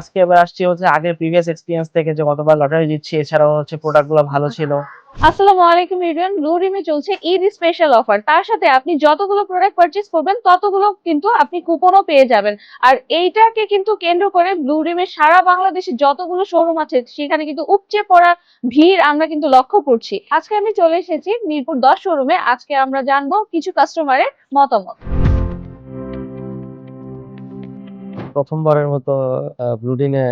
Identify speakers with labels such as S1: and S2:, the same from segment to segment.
S1: আজকে এবার আসছি হচ্ছে আগের প্রিভিয়াস এক্সপিরিয়েন্স থেকে যে গতবার লটারি দিচ্ছি এছাড়াও হচ্ছে প্রোডাক্টগুলো ভালো ছিল।
S2: আসসালামু আলাইকুম ইরিয়ান ব্লু রিমে চলছে ঈদ স্পেশাল অফার তার সাথে আপনি যতগুলো প্রোডাক্ট পারচেজ করবেন, ততগুলো কিন্তু আপনি কুপনও পেয়ে যাবেন। আর এইটাকে কিন্তু কেন্দ্র করে ব্লু রিমের সারা বাংলাদেশে যতগুলো শোরুম আছে, সেখানে কিন্তু উপচে পড়া ভিড় আমরা কিন্তু লক্ষ্য করছি। আজকে আমি চলে এসেছি মিরপুর দশ শোরুমে আজকে আমরা জানব কিছু কাস্টমারের মতামত।
S3: প্রথমবারের মতো ব্লুডিং এ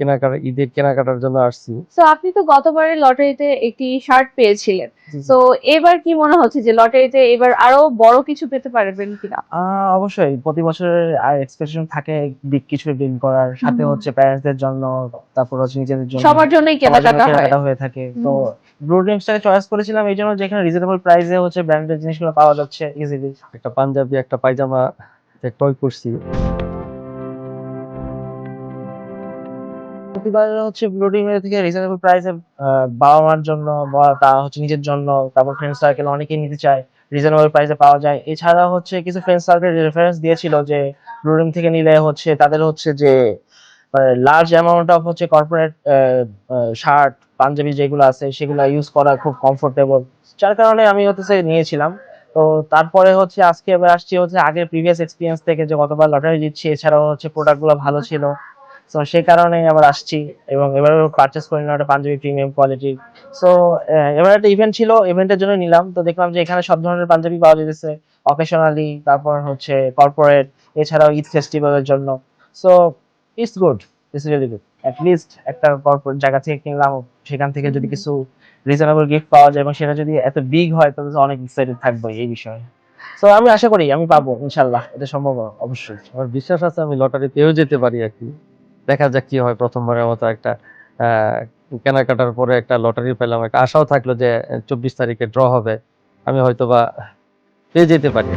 S3: কেনাকাটা ঈদের কেনাকাটার জন্য আসছি।
S2: তো আপনি তো গতবারের লটারিতে একটি শার্ট পেয়েছিলেন। তো এবার কি মনে হচ্ছে যে লটারিতে এবার আরও বড় কিছু পেতে পারবেন কিনা?
S1: অবশ্যই। প্রতি বছরের এক্সপেকটেশন থাকে বিগ কিছু বিল করার। সাথে। হচ্ছে প্যারেন্টসদের জন্য তারপর হচ্ছে নিজেদের জন্য
S2: সবার জন্যই
S1: জন্য
S2: কেনাকাটা হয়।
S1: হয়ে থাকে। তো। ব্লু ড্রিমসটাকে চয়েস করেছিলাম এই জন্য যেখানে রিজনেবল প্রাইসে হচ্ছে ব্র্যান্ডেড জিনিসগুলো পাওয়া যাচ্ছে ইজিলি
S3: একটা পাঞ্জাবি একটা পায়জামা ক্রয় করছি
S1: প্রতিবার হচ্ছে ব্লু ড্রিম থেকে রিজনেবল প্রাইসে বাবা মার জন্য বা তা হচ্ছে নিজের জন্য, তারপর ফ্রেন্ড সার্কেল অনেকেই নিতে চায় রিজনেবল প্রাইসে পাওয়া যায়। এছাড়া হচ্ছে কিছু ফ্রেন্ড সার্কেল রেফারেন্স দিয়েছিল যে ব্লু ড্রিম থেকে নিলে হচ্ছে তাদের হচ্ছে যে লার্জ অ্যামাউন্ট অফ হচ্ছে কর্পোরেট শার্ট পাঞ্জাবি যেগুলো আছে, সেগুলো ইউজ করা খুব কমফোর্টেবল যার কারণে আমি হচ্ছে নিয়েছিলাম। তো তারপরে হচ্ছে আজকে এবার আসছি হচ্ছে আগের প্রিভিয়াস এক্সপিরিয়েন্স থেকে যে গতবার লটারি দিচ্ছি এছাড়াও হচ্ছে প্রোডাক্টগুলো ভালো ছিল। তো সেই কারণে আবার আসছি এবং এবার পারচেস করে নিলাম একটা পাঞ্জাবি প্রিমিয়াম কোয়ালিটির সো এবার একটা ইভেন্ট ছিল ইভেন্টের জন্য নিলাম। তো দেখলাম যে এখানে সব ধরনের পাঞ্জাবি পাওয়া যেতেছে। অকেশনালি তারপর হচ্ছে কর্পোরেট এছাড়াও ঈদ ফেস্টিভ্যালের জন্য। So it's good it's really good list একটা কর্পোরেট জায়গা থেকে কিনলাম, সেখান থেকে যদি কিছু রিজনেবল গিফট পাওয়া যায় এবং সেটা যদি এত বিগ হয়, তাহলে অনেক এক্সাইটেড থাকব এই বিষয়ে। তো আমি আশা করি, আমি পাবো ইনশাল্লাহ এটা সম্ভব অবশ্যই।
S3: আমার বিশ্বাস আছে আমি লটারি পেয়েও যেতে পারি আর কি। দেখা যাক কি হয় প্রথমবারের মতো একটা কেনাকাটার পরে একটা লটারি পেলাম। একটা আশাও থাকল যে চব্বিশ তারিখে ড্র হবে। আমি হয়তো বা পেয়ে যেতে পারি।